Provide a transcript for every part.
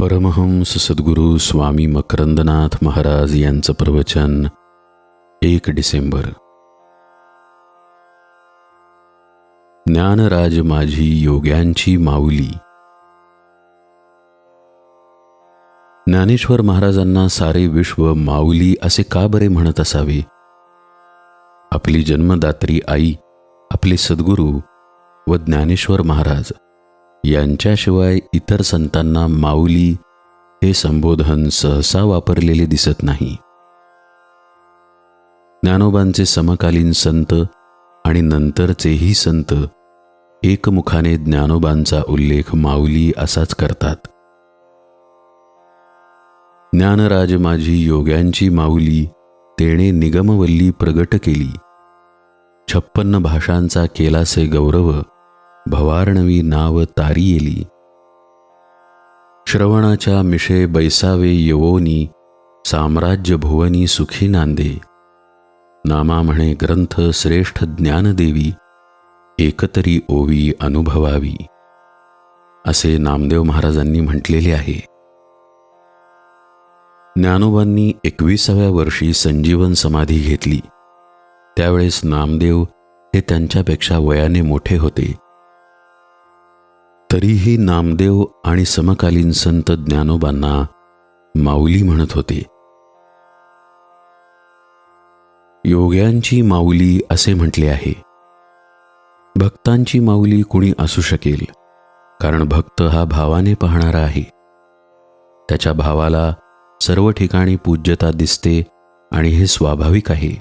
परमहंस सद्गुरू स्वामी मकरंदनाथ महाराज यांचं प्रवचन एक डिसेंबर. ज्ञानराज माझी योग्यांची माऊली. ज्ञानेश्वर महाराजांना सारे विश्व माऊली असे का बरे म्हणत असावे? आपली जन्मदात्री आई आपले सद्गुरू व ज्ञानेश्वर महाराज यांच्याशिवाय इतर संतांना माऊली हे संबोधन सहसा वापरलेले दिसत नाही. ज्ञानोबांचे समकालीन संत आणि नंतरचेही संत एकमुखाने ज्ञानोबांचा उल्लेख माऊली असाच करतात. ज्ञानराज माझी योग्यांची माऊली तेणे निगमवल्ली प्रगट केली. छप्पन्न भाषांचा केलासे गौरव भवार्णवी नाव तारी येली श्रवणाच्या मिशे बैसावे यवोनी साम्राज्य भुवनी सुखी नांदे. नामा म्हणे ग्रंथ श्रेष्ठ ज्ञानदेवी एकतरी ओवी अनुभवावी. असे नामदेव महाराजांनी म्हटलेले आहे. ज्ञानोबांनी एकविसाव्या वर्षी संजीवन समाधी घेतली. त्यावेळेस नामदेव हे त्यांच्यापेक्षा वयाने मोठे होते. तरीही नामदेव आणि समकालीन संत ज्ञानोबांना माऊली म्हणत होते. योग्यांची माऊली असे म्हटले आहे. भक्तांची माऊली कुणी असू शकेल कारण भक्त हा भावाने पाहणारा आहे. त्याच्या भावाला सर्व ठिकाणी पूज्यता दिसते आणि हे स्वाभाविक आहे.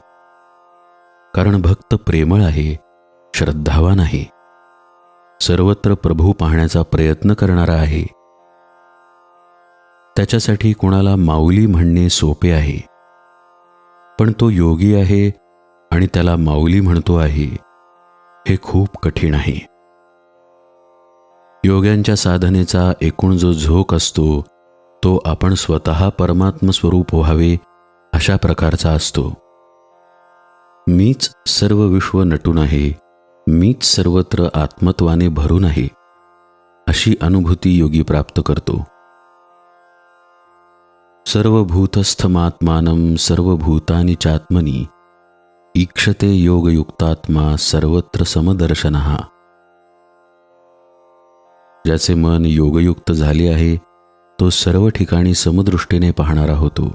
कारण भक्त प्रेमळ आहे श्रद्धावान आहे. सर्वत्र प्रभू पाहण्याचा प्रयत्न करणारा आहे. त्याच्यासाठी कोणाला माऊली म्हणणे सोपे आहे. पण तो योगी आहे आणि त्याला माऊली म्हणतो आहे हे खूप कठीण आहे. योग्यांच्या साधनेचा एकूण जो झोक असतो तो आपण स्वतः परमात्म स्वरूप व्हावे अशा प्रकारचा असतो. मीच सर्व विश्व नटून आहे मीच सर्वत्र आत्मत्वाने भरून आहे अशी अनुभूती योगी प्राप्त करतो. सर्वभूतस्थमात्मानं सर्वभूतानी चात्मनी ईक्षते योगयुक्तात्मा सर्वत्र समदर्शन. ज्याचे मन योगयुक्त झाले आहे तो सर्व ठिकाणी समदृष्टीने पाहणारा होतो.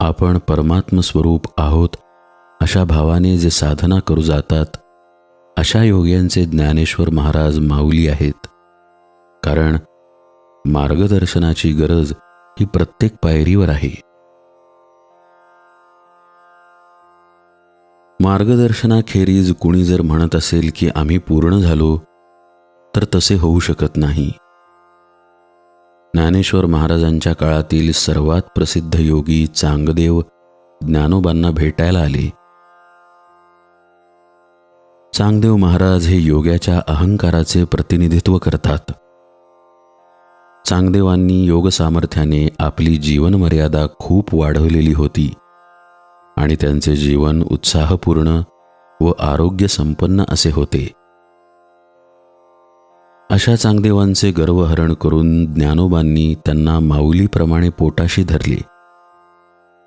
आपण परमात्मस्वरूप आहोत अशा भावाने जे साधना करू जातात अशा योग्यांचे ज्ञानेश्वर महाराज माऊली आहेत. कारण मार्गदर्शनाची गरज ही प्रत्येक पायरीवर आहे. मार्गदर्शनाखेरीज कुणी जर म्हणत असेल की आम्ही पूर्ण झालो तर तसे होऊ शकत नाही. ज्ञानेश्वर महाराजांच्या काळातील सर्वात प्रसिद्ध योगी चांगदेव ज्ञानोबांना भेटायला आले. चांगदेव महाराज हे योगाच्या अहंकाराचे प्रतिनिधित्व करतात. चांगदेवांनी योग सामर्थ्याने आपली जीवनमर्यादा खूप वाढवलेली होती आणि त्यांचे जीवन उत्साहपूर्ण व आरोग्य संपन्न असे होते. अशा चांगदेवांचे गर्वहरण करून ज्ञानोबांनी त्यांना माऊलीप्रमाणे पोटाशी धरले.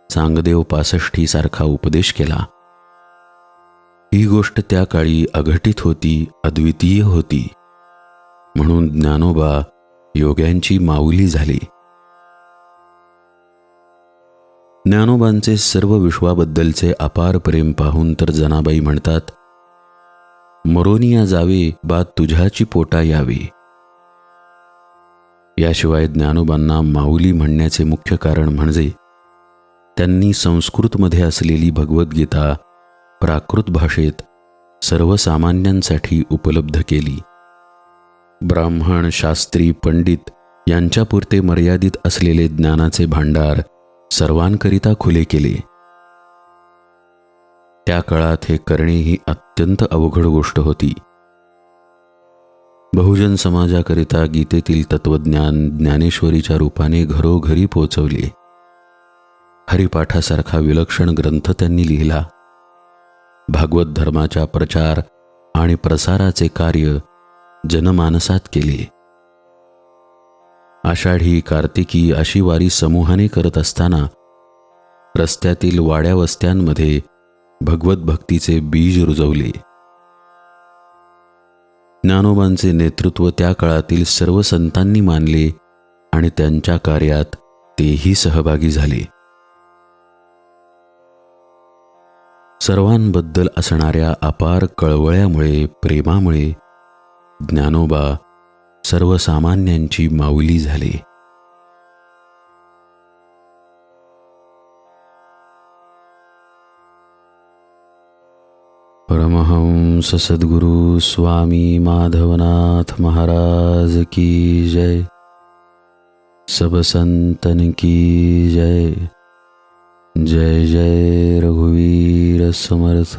चांगदेव पासष्टीसारखा उपदेश केला. ही गोष्ट त्या काळी अघटित होती अद्वितीय होती. म्हणून ज्ञानोबा योग्यांची माऊली झाली. ज्ञानोबांचे सर्व विश्वाबद्दलचे अपार प्रेम पाहून तर जनाबाई म्हणतात मरोनिया जावे बा तुझ्याची पोटा यावे. याशिवाय ज्ञानोबांना माऊली म्हणण्याचे मुख्य कारण म्हणजे त्यांनी संस्कृतमध्ये असलेली भगवद्गीता प्राकृत भाषेत सर्वसामान्यांसाठी उपलब्ध केली. ब्राह्मण शास्त्री पंडित यांच्यापुरते मर्यादित असलेले ज्ञानाचे भांडार सर्वांकरिता खुले केले. त्या काळात हे करणे ही अत्यंत अवघड गोष्ट होती. बहुजन समाजाकरिता गीतेतील तत्वज्ञान ज्ञानेश्वरीच्या रूपाने घरोघरी पोचवले. हरिपाठासारखा विलक्षण ग्रंथ त्यांनी लिहिला. भागवत धर्माच्या प्रचार आणि प्रसाराचे कार्य जनमानसात केले. आषाढी कार्तिकी अशी वारी समूहाने करत असताना रस्त्यातील वाड्यावस्त्यांमध्ये भगवत भक्तीचे बीज रुजवले. ज्ञानोबांचे नेतृत्व त्या काळातील सर्व संतांनी मानले आणि त्यांच्या कार्यात तेही सहभागी झाले. सर्वांबद्दल असणाऱ्या अपार कळवळ्यामुळे प्रेमामुळे ज्ञानोबा सर्वसामान्यांची माऊली झाली. परमहंस सद्गुरु स्वामी माधवनाथ महाराज की जय. सब संतन की जय. जय जय रघुवीर समर्थ।